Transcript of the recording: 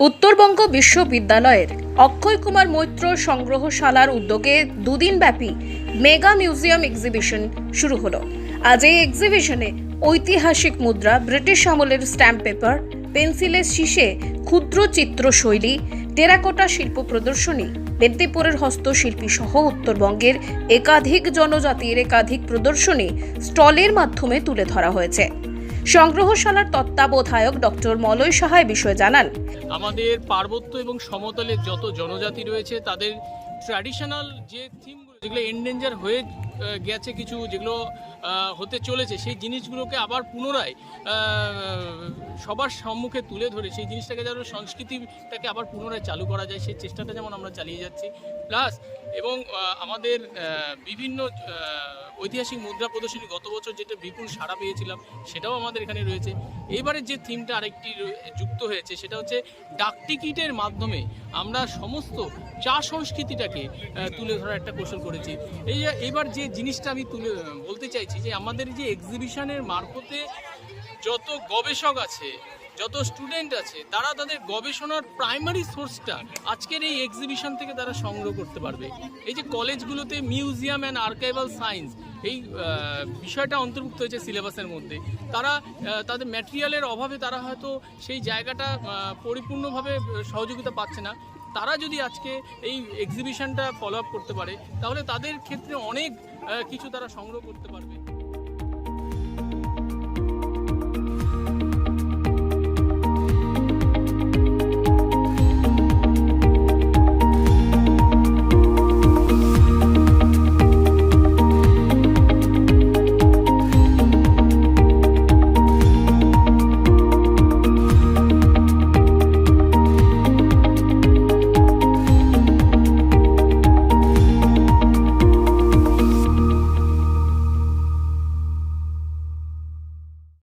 উত্তরবঙ্গ বিশ্ববিদ্যালয়ের অক্ষয় কুমার মৈত্র সংগ্রহশালার উদ্যোগে দুদিন ব্যাপী মেগা মিউজিয়াম এক্সিবিশন শুরু হলো। আজ এই এক্সিবিশনে ঐতিহাসিক মুদ্রা, ব্রিটিশ আমলের স্ট্যাম্প পেপার, পেন্সিলের শীষে ক্ষুদ্র চিত্রশৈলী, টেরাকোটা শিল্প প্রদর্শনী, মেদিনীপুরের হস্তশিল্পী সহ উত্তরবঙ্গের একাধিক জনজাতির একাধিক প্রদর্শনী স্টলের মাধ্যমে তুলে ধরা হয়েছে। সংগ্রহশালার তত্ত্বাবধায়ক ডক্টর মলয় সাহা বিষয়ে জানান। আমাদের পার্বত্য এবং সমতলের যত জনজাতি রয়েছে, তাদের ট্র্যাডিশনাল যে থিমগুলো যেগুলো এন্ডেঞ্জার হয়ে গেছে কিছু, যেগুলো হতে চলেছে, সেই জিনিসগুলোকে আবার পুনরায় সবার সম্মুখে তুলে ধরে, সেই জিনিসটাকে যেন সংস্কৃতিটাকে আবার পুনরায় চালু করা যায়, সেই চেষ্টাটা যেমন আমরা চালিয়ে যাচ্ছি। প্লাস এবং আমাদের বিভিন্ন ঐতিহাসিক মুদ্রা প্রদর্শনী গত বছর যেটা বিপুল সাড়া পেয়েছিলাম, সেটাও আমাদের এখানে রয়েছে। এইবারের যে থিমটা আরেকটি যুক্ত হয়েছে, সেটা হচ্ছে ডাকটিকিটের মাধ্যমে আমরা সমস্ত চা সংস্কৃতিটাকে তুলে ধরার একটা কৌশল করেছি। এই, এবার যে জিনিসটা আমি তুলে, বলতে চাইছি যে আমাদের যে এক্সিবিশনের মারফতে যত গবেষক আছে যত স্টুডেন্ট আছে, তারা তাদের গবেষণার প্রাইমারি সোর্সটা আজকের এই এক্সিবিশন থেকে তারা সংগ্রহ করতে পারবে। এই যে কলেজগুলোতে মিউজিয়াম অ্যান্ড আর্কাইভাল সায়েন্স এই বিষয়টা অন্তর্ভুক্ত হয়েছে সিলেবাসের মধ্যে। তারা তাদের ম্যাটেরিয়ালের অভাবে তারা হয়তো সেই জায়গাটা পরিপূর্ণভাবে সহযোগিতা পাচ্ছে না। তারা যদি আজকে এই এক্সিবিশনটা ফলো আপ করতে পারে, তাহলে তাদের ক্ষেত্রে অনেক কিছু তারা সংগ্রহ করতে পারবে।